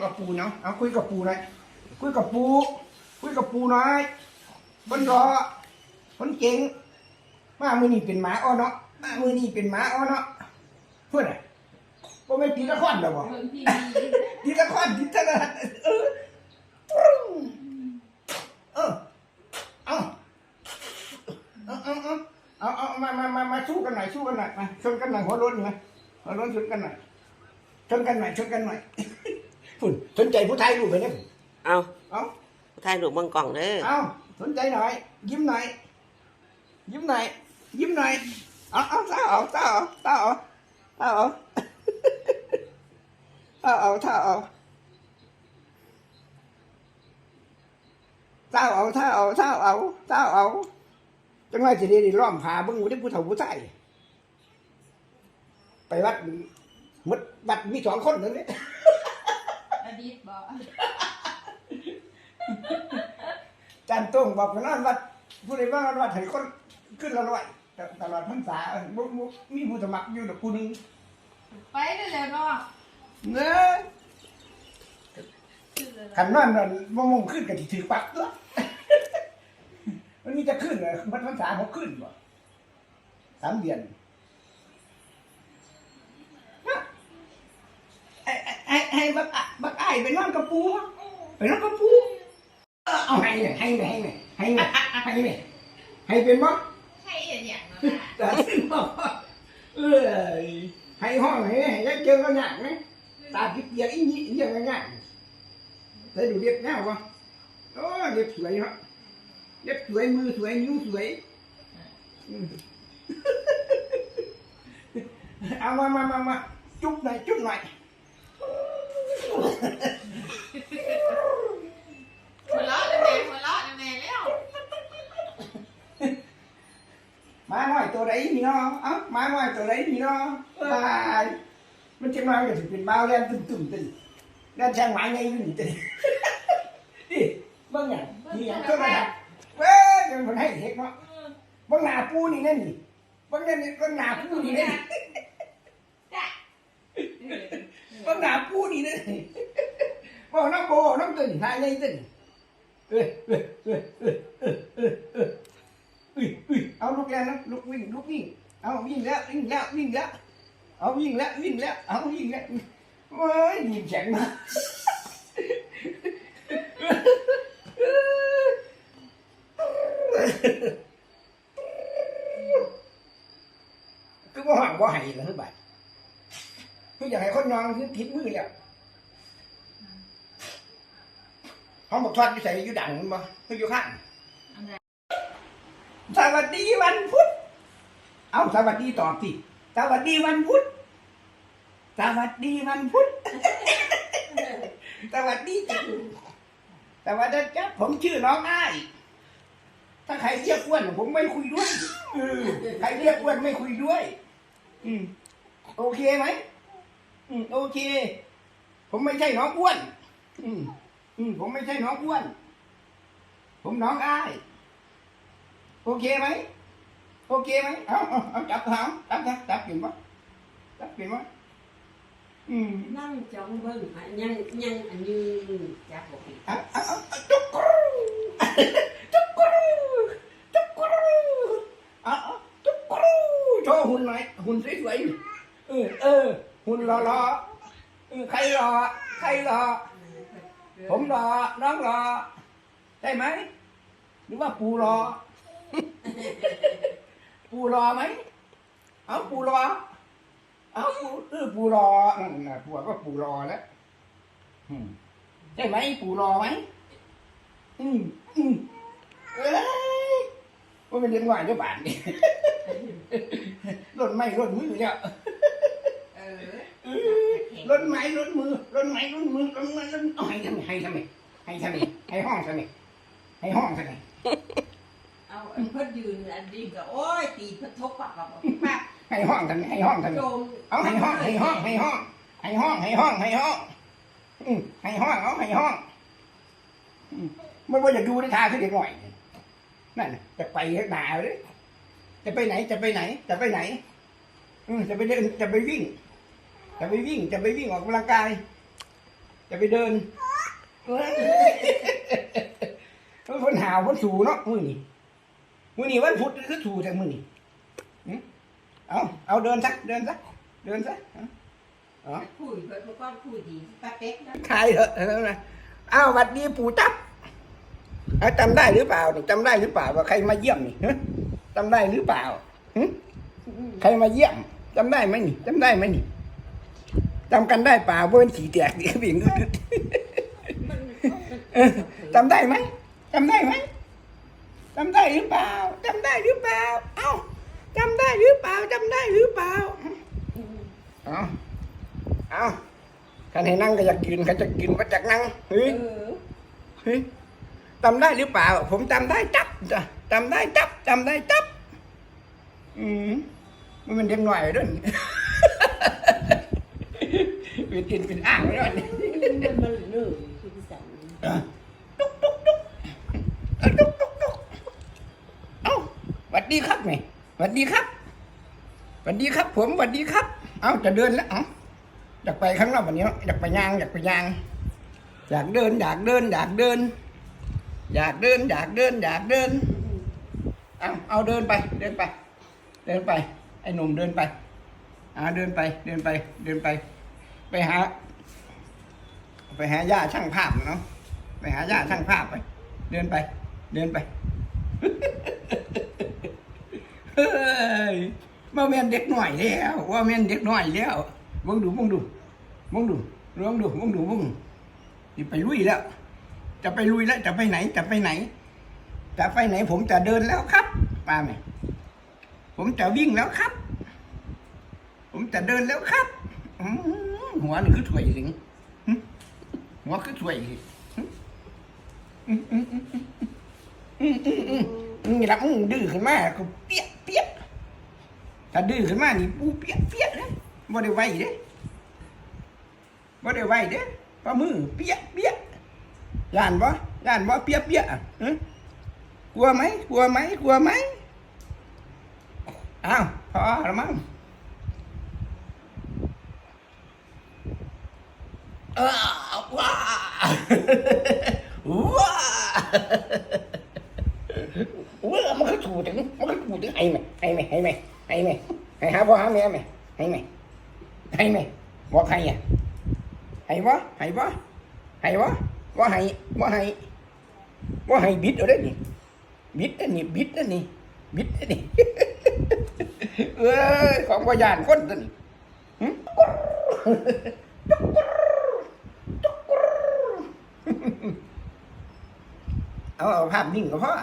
กับปูเนาะเอาคุยกับปูหน่อยคุยกับปู คุยกับปูหน่อยบนรอคนเก่งมามือนี่เป็นหมาอ้อเนาะมามือนี่เป็นหมาอ้อเนาะเพื่อนอะบ่ไม่ตีละครหรอบ่เบิ่งทีวีตีละครตีตะละเออปรึ้งเออเอาเอาเอาเอาเอาเอามามามามาสู้กันหน่อยสู้กันหน่อยมาชนกันหน่อยหัวร้นมาหัวร้นชนกันหน่อยชนกันหน่อยชนกันหน่อย สนใจผู้ไทยรูปไปเนี่ยเอาเอาถ่ายรูปเบิ่งกล่องเด้อเอาสนใจหน่อย ยิ้มหน่อย ยิ้มหน่อย ยิ้มหน่อย เอาเอาเต้าเอาเต้าเอาเต้าเอาเต้าเอาเต้าเอาเต้าเอาเต้าเอาเต้าเอาเต้าเอาเต้าเอาจังไรสิได้ล้อมผาเบิ่งอยู่ที่ผู้เฒ่าผู้ชายไปวัดหมดวัดมีสองคนนั่นนี่อ ดีตบ่จานโต้งบอกกันนอนวัดผู้ใดว่านอนวัดให้คนขึ้นละร้อยตลอดพรรษาเออบ่บ่มีผู้สมัครอยู่ดอกผู้หนึงไปได้แล้วเนาะเน้อขันนอนนั่นบ่มงขึ้นก็สิถือปักตัว มันมีจะขึ้นเหรอมันพรรษาบ่ขึ้นบ่สามเดือนฮะไอ้ไอ้ไอ้บักอะบักอ้ายไปนอนกับปูไปนอนกับปูเออเอาให้เนี่ยให้เนี่ยให้เนี่ยให้เนี่ยให้เนี่ยให้เป็นบ่ใช่อย่างนั้นแต่ถึงบอกว่าเอ้ยให้ห้องให้ให้ได้เจอก็ยากไหมตาพิเปียกอีนี่ยังไงยากเคยดูเล็บแน่วะโอ้เล็บสวยเนาะเล็บสวยมือสวยนิ้วสวยอืมเอามามามามาจุ๊บหน่อยจุ๊บหน่อย หัวเราะแม่หัวเราะแม่แล้วมาหน่อยตัวไหนนี่เนาะเอ้ามาหน่อยตัวไหนนี่เนาะตายมันจะมาก็จะเป็นบ้าวแล่นตึ้มตึ้มตึ้มแล่นแทงหมาไงอยู่นี่ตึ้มนี่เบิ่งอย่างนี่อย่างก็มาเว้ยยังคนให้เห็กเนาะเบิ่งหน้าปูนี่นั่นนี่เบิ่งนั่นนี่เบิ่งหน้าปูนี่นั่นนี่เบิ่งหน้าปูนี่นั่นนี่บ อน้องโบน้องตึ้งน้าไงตึ้งเอ้ยเอ้ยเอ้ยเอ้ยเอ้ยเอ้ยเอ้ยเอ้ยเอ้ยเอาลุกแล้วนะลุกวิ่งลุกวิ่งเอาวิ่งแล้ววิ่งแล้ววิ่งแล้วเอาวิ่งแล้ววิ่งแล้วเอาวิ่งแล้วโอ้ยยิ้มแฉ่งมากคือว่าหังว่าไห้เหรอคือบัดคืออยากให้คนนอนคือผิดมือแล้ว ห้องบอกทอดอยู่ใส่อยู่ดังมันบ่คืออยู่ข้างสวัสดีวันพุธเอาสวัสดีตอบสิสวัสดีวันพุธสวัสดีวันพุธสวัสดีจ้ะสวัสดีจ้ะผมชื่อน้องอ้ายถ้าใครเรียกอ้วนผมไม่คุยด้วยเออใครเรียกอ้วนไม่คุยด้วย อืมโอเคไหมอืมโอเค ผมไม่ใช่น้องอ้วน อืม อืมผมไม่ใช่น้องอ้วน ผมน้องอ้าย โอเคไหม โอเคไหม เอาเอาเอาจับเขาจับจับจับเปลี่ยนปะจับเปลี่ยนปะอืมนั่งจ้องเบิ่งหายังยังอันนี้จับบ่ผิดเอาเอาเอาเอาจุกกรูจุกกรูจุกกรูเอาเอาจุกกรูโชว์หุ่นหน่อยหุ่นสวยๆเออเออหุ่นรอๆเออใครรอใครรอ ผมรอน้องรอ ได้ไหมหรือว่าปูรอ ปูรอไหมเอาปูรอ เอาปูเออปูรอนั่นน่ะปูก็ปูรอแล้วอืมได้ไหมปูรอไหมอืมอืมเอ้ยว่าเป็นเรื่องหวานเจ้าบ้านนี่รถไม่รถมือเนี่ยเออเอ อรถไม้รถมือรถไม้รถมือรถไม้รถเอาให้ทำไมให้ทำไมให้ทำไมให้ห้องทำไมให้ห้องทำไมเอาอันเพิ่นยืนอันนี้ก็โอ้ยตีเพิ่นทบปากกับปากให้ห้องทำไมให้ห้องทำไมโจมเอาให้ห้องให้ห้องให้ห้องให้ห้องให้ห้องให้ห้องอืมให้ห้องเอาให้ห้องอืมมันว่าจะดูได้ทาขึ้นอีกหน่อยนั่นน่ะจะไปหนาเลยจะไปไหนจะไปไหน จะไปไหนอืมจะไปเดินจะไปวิ่ง จะไปวิ่งจะไปวิ่งออกกำลังกาย จะไปเดินเฮ้ยมันคนหาวคนสูเนาะมือนี่มือนี่วันพุธคือสูแต่มือนี่หึเอาเอาเดินสักเดินสักเดินสักเอาเอาคุยเพิ่นบ่ก้อนคุยดีตาเป๊กนะใครเถอะเอานะอ้าวหวัดดีปู่ตับเอาจำได้หรือเปล่านี่จำได้หรือเปล่าว่าใครมาเยี่ยมนี่ฮะจำได้หรือเปล่าหึใครมาเยี่ยมจำได้ไหมนี่จำได้ไหมนี่ จำกันได้เปล่าเบิ้นสีแตกนี่บิ่งดูดมันเออจำได้ไหมจำได้ไหมจำได้หรือเปล่าจำได้หรือเปล่า เอ้าจำได้หรือเปล่าจำได้หรือเปล่า เอาเอาคันให้นั่งก็อยากกินเขาจะกินก็จากนั่งเฮ้เอยอเฮ้ยจำได้หรือเปล่า ผมจำได้จับจ้ะจำได้จับจำได้จับ อืมมันเป็นเด็กหน่อยด้วยนี่ เป็นกินเป็นอ่างด้วยนี่มันมันเนื้อคือสั่นตุ๊กตุ๊กตุ๊กเอ้าตุ๊กตุ๊กตุ๊กเอ้าสวัสดีครับแม่สวัสดีครับสวัสดีครับ ผมสวัสดีครับ เอ้าจะเดินแล้วเอ้าอยากไปข้างนอกวันนี้อยากไปยางอยากไปยาง อยากเดิน อยากเดิน อยากเดิน อยากเดิน อยากเดิน อยากเดินเอาเอาเดินไป เดินไป เดินไป ไอ้หนุ่มเดินไปอ่าเดินไป เดินไป เดินไป ไปหา ไปหาย่าช่างภาพเนาะไปหาย่าช่างภาพไป เดินไป เดินไปเฮ้ยว่าแม่นเด็กหน่อยแล้วว่าแม่นเด็กหน่อยแล้วมึงดูมึงดูมึงดูมึงดูมึงดูมึงจะไปลุยแล้ว จะไปลุยแล้วจะไปไหน จะไปไหน จะไปไหน ผมจะเดินแล้วครับป้าแม่ผมจะวิ่งแล้วครับ ผมจะเดินแล้วครับ อื หัวนี่คือถวยสิงหัวคือถวยสินี่ละมึงดื้อขึ้นมาก็เปี้ยเปี้ยถ้าดื้อขึ้นมานี่ปูเปี้ยเปี้ยเลยบ่ได้ไหวเด้บ่ได้ไหวเด้ปลามือเปี้ยเปี้ยย่านบ่ย่านบ่เปี้ยเปี้ยอืกลัวไหมกลัวไหมกลัวไหมอ้าวพอแล้วมั้ง เออว้าว้าว้ามันก็ถูถึงมันก็ถูถึงไอ้แม่ไอ้แม่ไอ้แม่ไอ้แม่ไอ้หาพ่อหาแม่แม่ไอ้แม่ไอ้แม่บอกใครอะไอ้วะไอ้วะไอ้วะว่าไห้ว่าไห้ว่าไห้บิดเอาได้นี่บิดอันนี้บิดอันนี้บิดอันนี้เอ้ยของวิญญาณคนตัวนี้เอาเอาภาพนิ่งก็พอ